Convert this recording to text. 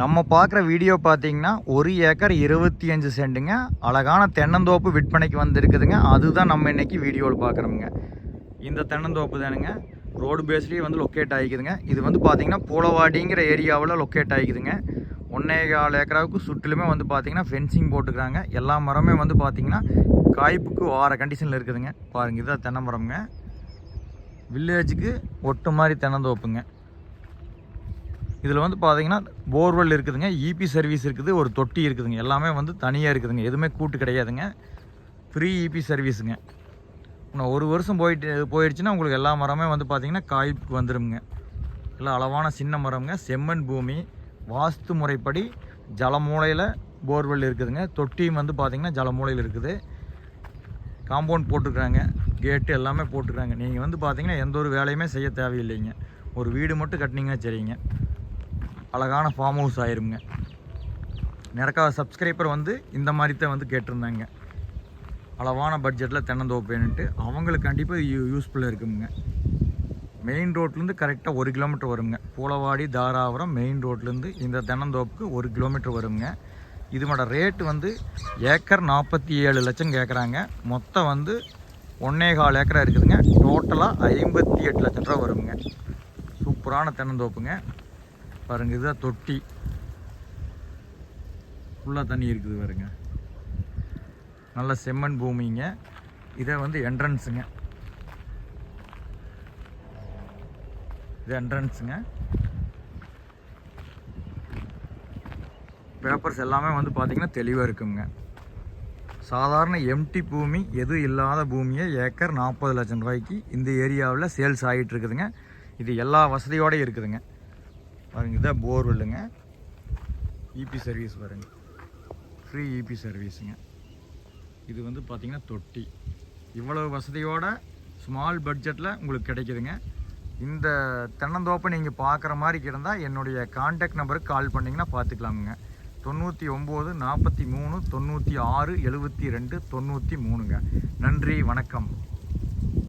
நம்ம பார்க்குற வீடியோ பார்த்தீங்கன்னா ஒரு ஏக்கர் இருபத்தி அஞ்சு சென்ட்டுங்க. அழகான தென்னந்தோப்பு விற்பனைக்கு வந்திருக்குதுங்க. அதுதான் நம்ம இன்றைக்கி வீடியோவில் பார்க்குறோமுங்க. இந்த தென்னந்தோப்பு தானுங்க. ரோடு பேஸ்லேயே வந்து லொக்கேட் ஆகிக்குதுங்க. இது வந்து பார்த்திங்கன்னா பூலவாடிங்கிற ஏரியாவில் லொக்கேட் ஆகிக்குதுங்க. ஒன்றே கால் ஏக்கராவுக்கு சுற்றிலுமே வந்து பார்த்திங்கன்னா ஃபென்சிங் போட்டுக்கிறாங்க. எல்லா மரமே வந்து பார்த்திங்கன்னா காய்ப்புக்கு வார கண்டிஷனில் இருக்குதுங்க. பாருங்கள் இதுதான் தென்னை மரம்ங்க. வில்லேஜுக்கு ஒட்டு மாதிரி தென்னந்தோப்புங்க. இதில் வந்து பார்த்தீங்கன்னா போர்வெல் இருக்குதுங்க இபி சர்வீஸ் இருக்குது ஒரு தொட்டி இருக்குதுங்க. எல்லாமே வந்து தனியாக இருக்குதுங்க. எதுவுமே கூட்டு கிடையாதுங்க. ஃப்ரீ இபி சர்வீஸுங்க இன்னும் ஒரு வருஷம் போயிட்டு போயிடுச்சுன்னா உங்களுக்கு எல்லா மரமே வந்து பார்த்திங்கன்னா காய்ப்புக்கு வந்துடுங்க எல்லாம் அளவான சின்ன மரம்ங்க. செம்மண் பூமி வாஸ்து முறைப்படி ஜலமூலையில் போர்வெல் இருக்குதுங்க. தொட்டியும் வந்து பார்த்திங்கன்னா ஜலமூலையில் இருக்குது. காம்பவுண்ட் போட்டுருக்குறாங்க. கேட்டு எல்லாமே போட்டுருக்குறாங்க. நீங்கள் வந்து பார்த்தீங்கன்னா எந்த ஒரு வேலையுமே செய்ய தேவையில்லைங்க. ஒரு வீடு மட்டும் கட்டினீங்கன்னா சரிங்க. அழகான ஃபார்ம் ஹவுஸ் ஆயிருங்க. நிறைய சப்ஸ்கிரைபர் வந்து இந்த மாதிரி தான் வந்து கேட்டிருந்தாங்க. அளவான பட்ஜெட்டில் தென்னந்தோப்பு வேணுன்ட்டு அவங்களுக்கு கண்டிப்பாக யூ யூஸ்ஃபுல்லாக இருக்குங்க. மெயின் ரோட்லேருந்து கரெக்டாக ஒரு கிலோமீட்டர் வருங்க. பூலவாடி தாராபுரம் மெயின் ரோட்லேருந்து இந்த தென்னந்தோப்புக்கு ஒரு கிலோமீட்டர் வருங்க. இதனோட ரேட்டு வந்து ஏக்கர் நாற்பத்தி ஏழு லட்சம் கேட்குறாங்க மொத்தம் வந்து ஒன்னே கால் ஏக்கராக இருக்குதுங்க. டோட்டலாக ஐம்பத்தி எட்டு லட்சம் ரூபா வருங்க. சூப்பரான தென்னந்தோப்புங்க. பாருங்க இதுதான் தொட்டி. ஃபுல்லாக தண்ணி இருக்குது பாருங்க. நல்ல செம்மண் பூமிங்க. இதை வந்து என்ட்ரன்ஸுங்க இது என்ட்ரன்ஸுங்க பேப்பர்ஸ் எல்லாமே வந்து பார்த்திங்கன்னா தெளிவாக இருக்குங்க. சாதாரண எம்டி பூமி எதுவும் இல்லாத பூமியை ஏக்கர் நாற்பது லட்சம் ரூபாய்க்கு இந்த ஏரியாவில் சேல்ஸ் ஆகிட்டு இருக்குதுங்க. இது எல்லா வசதியோடயும் இருக்குதுங்க. பாருங்க இதான் போர்வெல்லுங்க. இபி சர்வீஸ் பாருங்க. ஃப்ரீ இபி சர்வீஸுங்க இது வந்து பார்த்திங்கன்னா தொட்டி. இவ்வளவு வசதியோட ஸ்மால் பட்ஜெட்டில் உங்களுக்கு கிடைக்குதுங்க. இந்த தென்னந்தோப்பை நீங்கள் பார்க்குற மாதிரி இருந்தால் என்னுடைய காண்டாக்ட் நம்பருக்கு கால் பண்ணிங்கன்னா பார்த்துக்கலாமுங்க தொண்ணூற்றி ஒம்பது நாற்பத்தி மூணு தொண்ணூற்றி ஆறு எழுபத்தி ரெண்டு தொண்ணூற்றி மூணுங்க. நன்றி வணக்கம்.